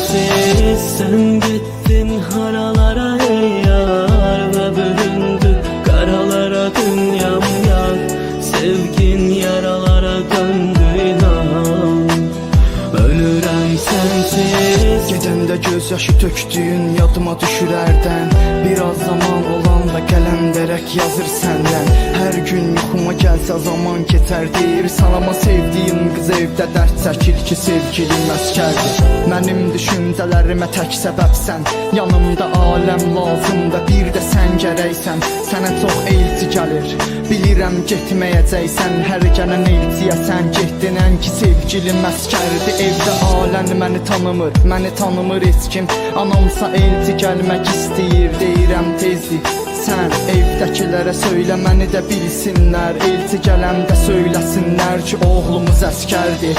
Sensiz sen gittin haralara ey yar Ve bölündü karalara dünyam yar. Sevgin yaralara döndü inan. Ölürem sensiz. Gecemde gözyaşı töktüğün yadıma düşürerden Biraz zaman olan da kalem derek yazır senden. Her gün yuxuma gəlsə zaman keçər deyir Sanama sevdiyim qız evdə dərd çəkir ki sevgilim əskərdir Mənim düşüncələrimə tək səbəbsən Yanımda aləm lazımda bir də sən gərəksən Sənə çox elçi gəlir Bilirəm getməyəcəksən Hər gələn elçiyə sən getdinən ki sevgilim əskərdir Evdə alən məni tanımır, məni tanımır heç kim Anamsa elçi gəlmək istəyir, deyirəm tezdir Sən evdəkilərə söylə məni də bilsinlər Elçi gələndə söyləsinlər ki oğlumuz əskərdir